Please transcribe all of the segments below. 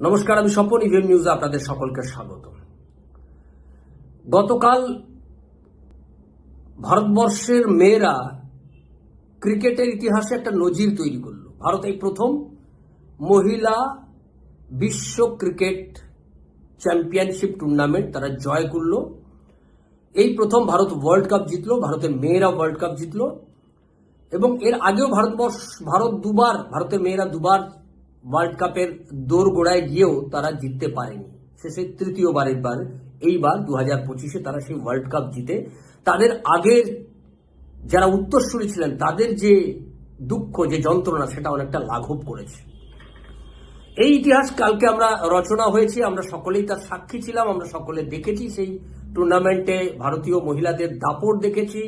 নমস্কার, আমি স্বপন ইভিএম নিউজে আপনাদের সকলকে স্বাগত। গতকাল ভারতবর্ষের মেয়েরা ক্রিকেটের ইতিহাসে একটা নজির তৈরি করল। ভারত এই প্রথম মহিলা বিশ্ব ক্রিকেট চ্যাম্পিয়নশিপ টুর্নামেন্ট তারা জয় করল। এই প্রথম ভারত ওয়ার্ল্ড কাপ জিতলো, ভারতের মেয়েরা ওয়ার্ল্ড কাপ জিতলো। এবং এর আগেও ভারতবর্ষ, ভারত দুবার, ভারতের মেয়েরা দুবার ওয়ার্ল্ড কাপের দৌড় গোড়ায় গিয়েও তারা জিততে পারেনি। শেষে তৃতীয়বারের বার এইবার দু হাজার পঁচিশে তারা সেই ওয়ার্ল্ড কাপ জিতে। তাদের আগের যারা উত্তরসূরি ছিলেন, তাদের যে দুঃখ, যে যন্ত্রণা, সেটা অনেকটা লাঘব করেছে। এই ইতিহাস কালকে আমরা রচনা হয়েছে, আমরা সকলেই তার সাক্ষী ছিলাম, আমরা সকলে দেখেছি সেই টুর্নামেন্টে ভারতীয় মহিলাদের দাপট দেখেছি।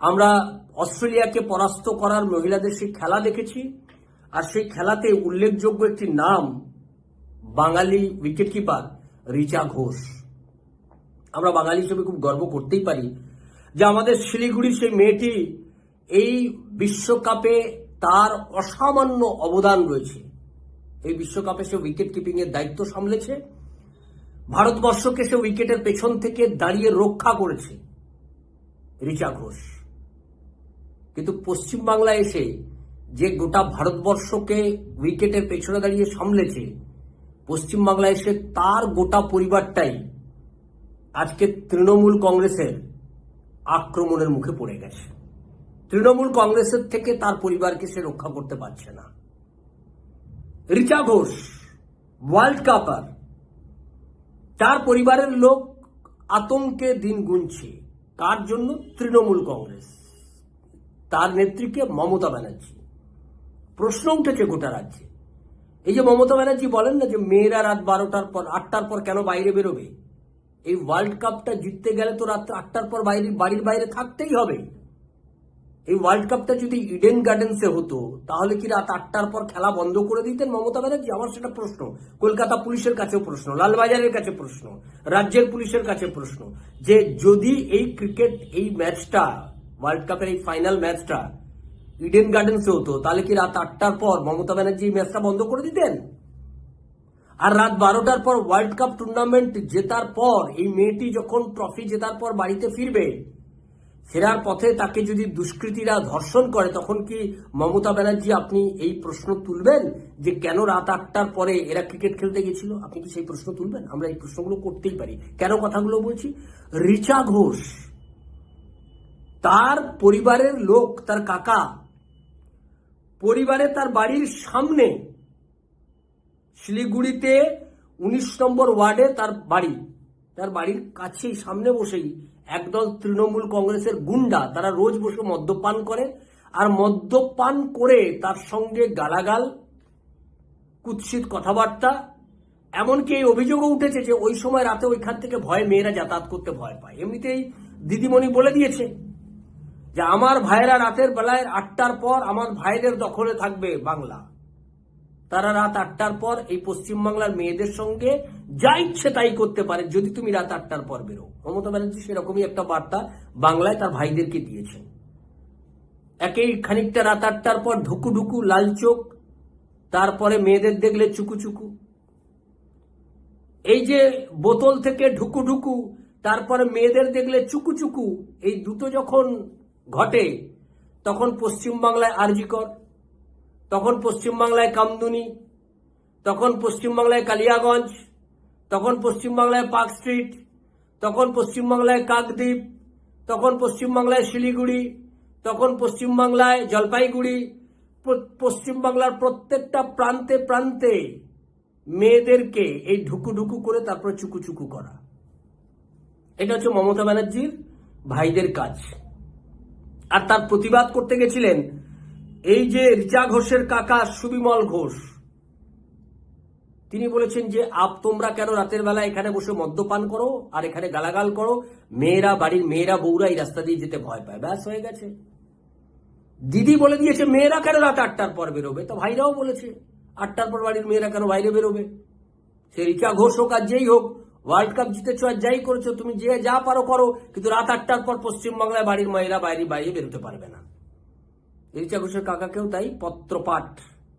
আমরা অস্ট্রেলিয়াকে পরাস্ত করার মহিলাদের সেই খেলা দেখেছি। আর সেই খেলাতে উল্লেখযোগ্য একটি নাম বাঙালি উইকেটকিপার রিচা ঘোষ। আমরা বাঙালি হিসেবে খুব গর্ব করতেই পারি যে আমাদের শিলিগুড়ি সেই মেয়েটি এই বিশ্বকাপে তার অসামান্য অবদান রয়েছে। এই বিশ্বকাপে সে উইকেট কিপিং এর দায়িত্ব সামলেছে, ভারতবর্ষকে সে উইকেটের পেছন থেকে দাঁড়িয়ে রক্ষা করেছে রিচা ঘোষ। কিন্তু পশ্চিমবাংলায় এসে যে গোটা ভারতবর্ষকে উইকেটের পেছনে দাঁড়িয়ে সামলেছে পশ্চিমবাংলায় এসে তার গোটা পরিবারটাই আজকে তৃণমূল কংগ্রেসের আক্রমণের মুখে পড়ে গেছে। তৃণমূল কংগ্রেসের থেকে তার পরিবারকে সে রক্ষা করতে পারছে না। রিচা ঘোষ ওয়ার্ল্ড কাপার, তার পরিবারের লোক আতঙ্কে দিন গুনছে। কার জন্য? তৃণমূল কংগ্রেস। তার নেত্রীকে মমতা ব্যানার্জি। প্রশ্ন উঠেছে গোটা রাজ্যে। এই যে মমতা ব্যানার্জি বলেন না যে মেয়েরা রাত বারোটার পর, আটটার পর কেন বাইরে বেরোবে? এই ওয়ার্ল্ড কাপটা জিততে গেলে তো রাত আটটার পর বাইরে বাড়ির বাইরে থাকতেই হবে। এই ওয়ার্ল্ড কাপটা যদি ইডেন গার্ডেন্সে হতো, তাহলে কি রাত আটটার পর খেলা বন্ধ করে দিতেন মমতা ব্যানার্জি? আমার সেটা প্রশ্ন। কলকাতা পুলিশের কাছেও প্রশ্ন, লালবাজারের কাছে প্রশ্ন, রাজ্যের পুলিশের কাছে প্রশ্ন যে যদি এই ক্রিকেট এই ম্যাচটা ওয়ার্ল্ড কাপের এই ফাইনাল ম্যাচটা ইডেন গার্ডেন্সে হতো তাহলে কি রাত আটটার পর মমতা ব্যানার্জি ম্যাচটা বন্ধ করে দিতেন? আর রাত বারোটার পর ওয়ার্ল্ড কাপ টুর্নামেন্ট জেতার পর এই মেয়েটি যখন ট্রফি জেতার পর বাড়িতে ফিরবে, ফেরার পথে তাকে যদি দুষ্কৃতীরা ধর্ষণ করে, তখন কি মমতা ব্যানার্জি আপনি এই প্রশ্ন তুলবেন যে কেন রাত আটটার পরে এরা ক্রিকেট খেলতে গেছিল? আপনি কি সেই প্রশ্ন তুলবেন? আমরা এই প্রশ্নগুলো করতেই পারি। কেন কথাগুলো বলছি? রিচা ঘোষ, তার পরিবারের লোক, তার কাকা পরিবারে তার বাড়ির সামনে শিলিগুড়িতে উনিশ নম্বর ওয়ার্ডে তার বাড়ি, তার বাড়ির কাছেই, সামনে বসেই একদল তৃণমূল কংগ্রেসের গুন্ডা তারা রোজ বসে মদ্যপান করে আর মদ্যপান করে তার সঙ্গে গালাগাল, কুৎসিত কথাবার্তা, এমনকি এই অভিযোগও উঠেছে যে ওই সময় রাতে ওইখান থেকে ভয়ে মেয়েরা যাতায়াত করতে ভয় পায়। এমনিতেই দিদিমণি বলে দিয়েছে যে আমার ভাইয়েরা রাতের বেলায় আটটার পর আমার ভাইদের দখলে থাকবে বাংলা। তারা রাত আটটার পর এই পশ্চিমবাংলার মেয়েদের সঙ্গে যা ইচ্ছে তাই করতে পারে যদি তুমি রাত আটটার পর বেরো। মমতা ব্যানার্জি সেরকমই একটা বার্তা বাংলায় তার ভাইদেরকে দিয়েছেন। একেই খানিকটা রাত আটটার পর ঢুকু ঢুকু লাল চোখ, তারপরে মেয়েদের দেখলে চুকু চুকু। এই যে বোতল থেকে ঢুকু ঢুকু, তারপরে মেয়েদের দেখলে চুকু চুকু, এই দুটো যখন ঘটে তখন পশ্চিমবাংলায় আরজিকর, তখন পশ্চিমবাংলায় কামদুনি, তখন পশ্চিমবাংলায় কালিয়াগঞ্জ, তখন পশ্চিমবাংলায় পার্ক স্ট্রিট, তখন পশ্চিমবাংলায় কাকদ্বীপ, তখন পশ্চিমবাংলায় শিলিগুড়ি, তখন পশ্চিমবাংলায় জলপাইগুড়ি পশ্চিমবাংলার প্রত্যেকটা প্রান্তে প্রান্তে মেয়েদেরকে এই ঢুকু ঢুকু করে তারপর চুকু চুকু করা। এটা হচ্ছে মমতা ব্যানার্জির ভাইদের কাজ। আর তার প্রতিবাদ করতে গেছিলেন এই যে রিচা ঘোষের কাকা সুবিমল ঘোষ। তিনি বলেছেন যে, আপ তোমরা কেন রাতের বেলা এখানে বসে মদ্যপান করো আর এখানে গালাগাল করো? মেয়েরা, বাড়ির মেয়েরা, বউরা এই রাস্তা দিয়ে যেতে ভয় পায়। ব্যাস, হয়ে গেছে। দিদি বলে দিয়েছে, মেয়েরা কেন রাত আটটার পর বেরোবে? তো ভাইরাও বলেছে, আটটার পর বাড়ির মেয়েরা কেন বাইরে বেরোবে? সে রিচা ঘোষ হোক আর যেই হোক ওয়ার্ল্ড কাপ জিতেছ আর যাই করেছ, তুমি যে যা পারো করো, কিন্তু রাত আটটার পর পশ্চিমবাংলায় বাড়ির মেয়েরা বাইরে বাইরে বেরোতে পারবে না। রিচা ঘোষের কাকাকেও তাই পত্রপাঠ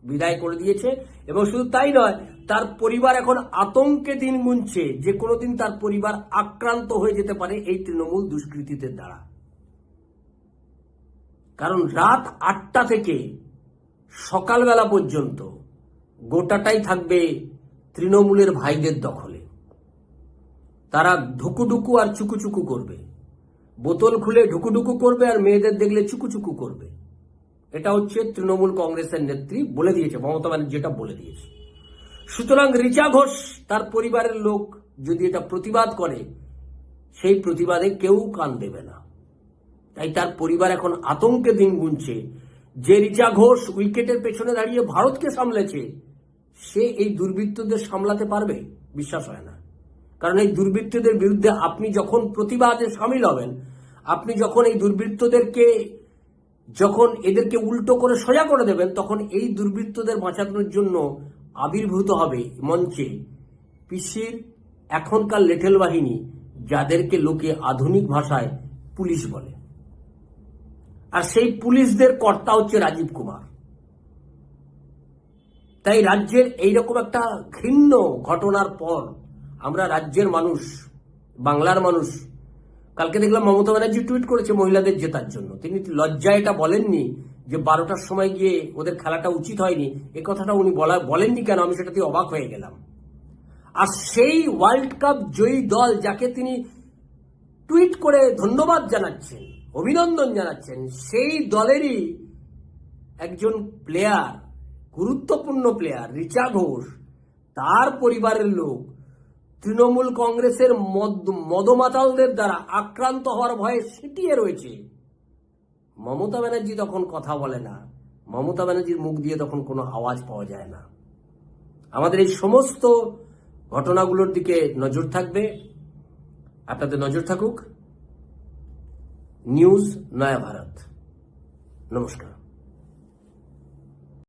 বিদায় করে দিয়েছে, এবং শুধু তাই নয়, তার পরিবার এখন আতঙ্কে দিন গুনছে, যে কোনোদিন তার পরিবার আক্রান্ত হয়ে যেতে পারে এই তৃণমূল দুষ্কৃতীদের দ্বারা। কারণ রাত আটটা থেকে সকালবেলা পর্যন্ত গোটাটাই থাকবে তৃণমূলের ভাইদের দখলে। তারা ঢুকুডুকু আর চুকুচুকু করবে। বোতল খুলে ঢুকুঢুকু করবে আর মেয়েদের দেখলে চুকুচুকু করবে। এটা হচ্ছে তৃণমূল কংগ্রেসের নেত্রী বলে দিয়েছে, মমতা ব্যানার্জি যেটা বলে দিয়েছে। সুতরাং রিচা ঘোষ, তার পরিবারের লোক যদি এটা প্রতিবাদ করে, সেই প্রতিবাদে কেউ কান দেবে না। তাই তার পরিবার এখন আতঙ্কে দিন গুনছে। যে রিচা ঘোষ উইকেটের পেছনে দাঁড়িয়ে ভারতকে সামলেছে, সে এই দুর্বৃত্তদের সামলাতে পারবে? বিশ্বাস হয় না। কারণ এই দুর্বৃত্তদের বিরুদ্ধে আপনি যখন প্রতিবাদে সামিল হবেন, আপনি যখন এই দুর্বৃত্তদেরকে, যখন এদেরকে উল্টো করে সোজা করে দেবেন, তখন এই দুর্বৃত্তদের বাঁচানোর জন্য আবির্ভূত হবে মঞ্চে পিসির এখনকার লেঠেল বাহিনী, যাদেরকে লোকে আধুনিক ভাষায় পুলিশ বলে। আর সেই পুলিশদের কর্তা হচ্ছে রাজীব কুমার। তাই রাজ্যের এইরকম একটা ঘৃণ্য ঘটনার পর আমরা রাজ্যের মানুষ, বাংলার মানুষ। কালকে দেখলাম মমতা ব্যানার্জি টুইট করেছে মহিলাদের জেতার জন্য। তিনি লজ্জায় এটা বলেননি যে বারোটার সময় গিয়ে ওদের খেলাটা উচিত হয়নি। এ কথাটা উনি বলা, বলেননি কেন? আমি সেটাতে অবাক হয়ে গেলাম। আর সেই ওয়ার্ল্ড কাপ জয়ী দল যাকে তিনি টুইট করে ধন্যবাদ জানাচ্ছেন, অভিনন্দন জানাচ্ছেন, সেই দলেরই একজন প্লেয়ার, গুরুত্বপূর্ণ প্লেয়ার, রিচা ঘোষ, তার পরিবারের লোক তৃণমূল কংগ্রেসের মদ- মদমাতালদের দ্বারা আক্রান্ত হওয়ার ভয়ে সিটিয়ে রয়েছে। মমতা ব্যানার্জি তখন কথা বলে না। মমতা ব্যানার্জির মুখ দিয়ে তখন কোনো আওয়াজ পাওয়া যায় না। আমাদের এই সমস্ত ঘটনাগুলোর দিকে নজর থাকবে। আপনাদের নজর থাকুক। নিউজ নয়া ভারত। নমস্কার।